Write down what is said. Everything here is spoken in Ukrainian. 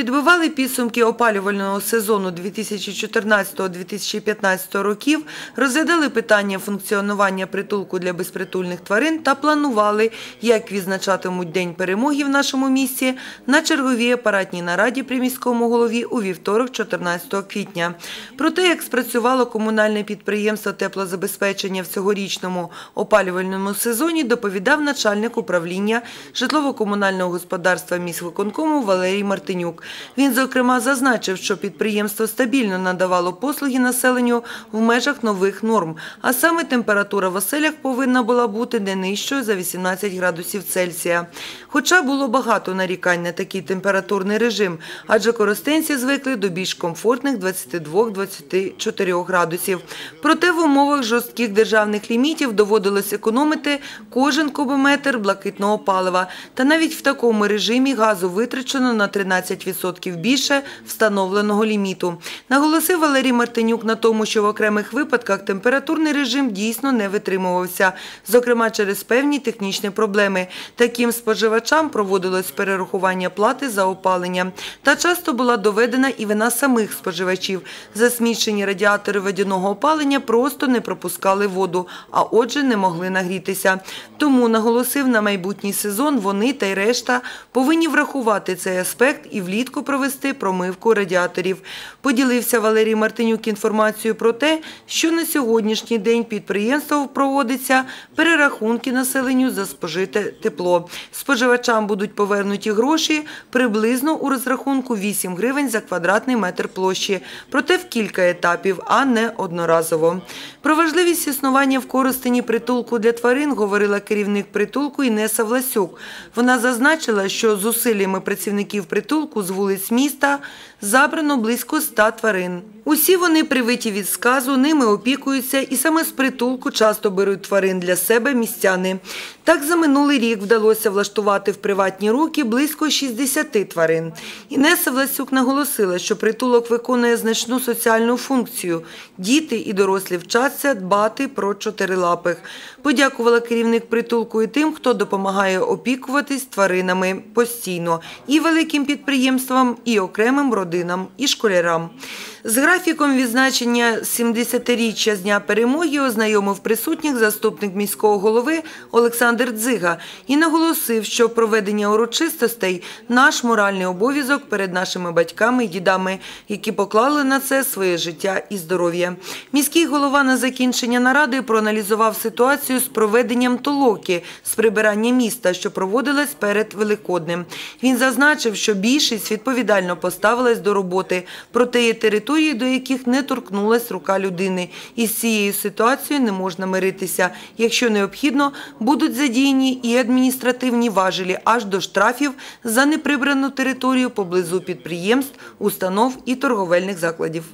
Підбивали підсумки опалювального сезону 2014-2015 років, розглядали питання функціонування притулку для безпритульних тварин та планували, як відзначатимуть День перемоги в нашому місті на черговій апаратній нараді при міському голові у вівторок, 14 квітня. Про те, як спрацювало комунальне підприємство теплозабезпечення в цьогорічному опалювальному сезоні, доповідав начальник управління житлово-комунального господарства міськвиконкому Валерій Мартинюк. Він, зокрема, зазначив, що підприємство стабільно надавало послуги населенню в межах нових норм, а саме температура в оселях повинна була бути не нижчою за 18 градусів Цельсія. Хоча було багато нарікань на такий температурний режим, адже користенці звикли до більш комфортних 22-24 градусів. Проте в умовах жорстких державних лімітів доводилось економити кожен кубометр блакитного палива. Та навіть в такому режимі газу витрачено на 13% більше встановленого ліміту. Наголосив Валерій Мартинюк на тому, що в окремих випадках температурний режим дійсно не витримувався, зокрема через певні технічні проблеми. Таким споживачам проводилось перерахування плати за опалення. Та часто була доведена і вина самих споживачів. Засмічені радіатори водяного опалення просто не пропускали воду, а отже не могли нагрітися. Тому наголосив на майбутній сезон вони та й решта повинні врахувати цей аспект і влітку провести промивку радіаторів. Поділився Валерій Мартинюк інформацією про те, що на сьогоднішній день підприємство проводиться перерахунки населенню за спожите тепло. Споживачам будуть повернуті гроші приблизно у розрахунку 8 гривень за квадратний метр площі, проте в кілька етапів, а не одноразово. Про важливість існування в Коростені притулку для тварин говорила керівник притулку Інеса Власюк. Вона зазначила, що зусиллями працівників притулку вулиць міста забрано близько ста тварин. Усі вони привиті від сказу, ними опікуються і саме з притулку часто беруть тварин для себе містяни. Так за минулий рік вдалося влаштувати в приватні руки близько 60 тварин. Інеса Власюк наголосила, що притулок виконує значну соціальну функцію. Діти і дорослі вчаться дбати про чотирилапих. Подякувала керівник притулку і тим, хто допомагає опікуватись тваринами постійно, і великим підприємствам, і окремим родинам, і школярам. З графіком відзначення 70-річчя з Дня перемоги ознайомив присутніх заступник міського голови Олександр Дзига і наголосив, що проведення урочистостей – наш моральний обов'язок перед нашими батьками і дідами, які поклали на це своє життя і здоров'я. Міський голова на закінчення наради проаналізував ситуацію з проведенням толоки з прибирання міста, що проводилась перед Великоднем. Він зазначив, що більшість відповідально поставилась до роботи, проте є території, до яких не торкнулась рука людини. Із цією ситуацією не можна миритися. Якщо необхідно, будуть задіяні і адміністративні важелі аж до штрафів за неприбрану територію поблизу підприємств, установ і торговельних закладів.